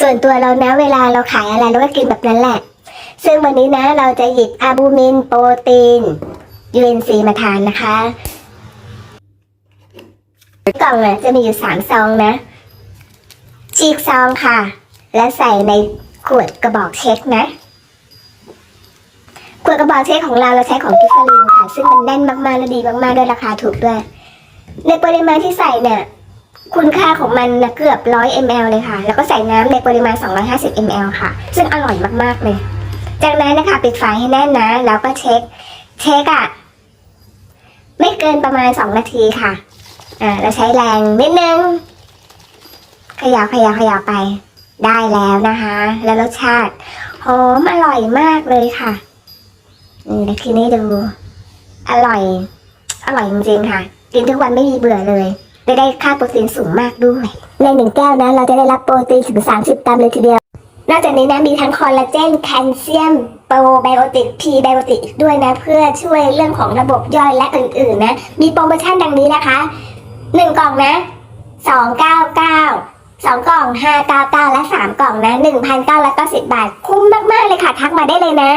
ส่วนตัวเรานะเวลาเราขายอะไรเราก็กินแบบนั้นแหละ ซึ่งวันนี้นะเราจะหยิบอะบูมินโปรตีน UNC มาทานนะคะกล่องอะจะมีอยู่สามซองนะฉีกซองค่ะ และใส่ในขวดกระบอกเช็คนะขวดกระบอกเช็คของเราเราใช้ของกิฟฟารินค่ะ ซึ่งมันแน่นมากๆและดีมากๆด้วยราคาถูกด้วย ในปริมาณที่ใส่เนี่ย คุณค่าของมันนะเกือบ 100 ml เลยค่ะ แล้วก็ใส่น้ำในปริมาณ 250 ml ค่ะ ซึ่งอร่อยมากๆเลย จากนั้นนะคะ ปิดฝาให้แน่นนะ แล้วก็เช็ค เช็คอะไม่เกินประมาณ 2 นาทีค่ะ อ่าเราใช้แรงนิดนึงขยาวขยาวขยาวไป ได้แล้วนะคะ แล้วรสชาติหอมอร่อยมากเลยค่ะนี่เดี๋ยวทีนี้ดู อร่อย อร่อยจริงๆค่ะ กินทุกวันไม่มีเบื่อเลย ได้ได้ค่าโปรตีนสูงมากด้วย ในหนึ่งแก้วนะเราจะได้รับโปรตีนถึง 30 กรัมเลยทีเดียว นอกจากนี้นะมีทั้งคอลลาเจนแคลเซียมโปรไบโอติกพีไบโอติกด้วยนะ เพื่อช่วยเรื่องของระบบย่อยและอื่นๆนะ มีโปรโมชั่นดังนี้นะคะหนึ่งกล่องนะสองเก้าเก้าสองกล่องห้าเก้าเก้าและสามกล่องนะหนึ่งพันเก้าร้อยเก้าสิบบาท คุ้มมาก ๆ เลยค่ะ ทักมาได้เลยนะ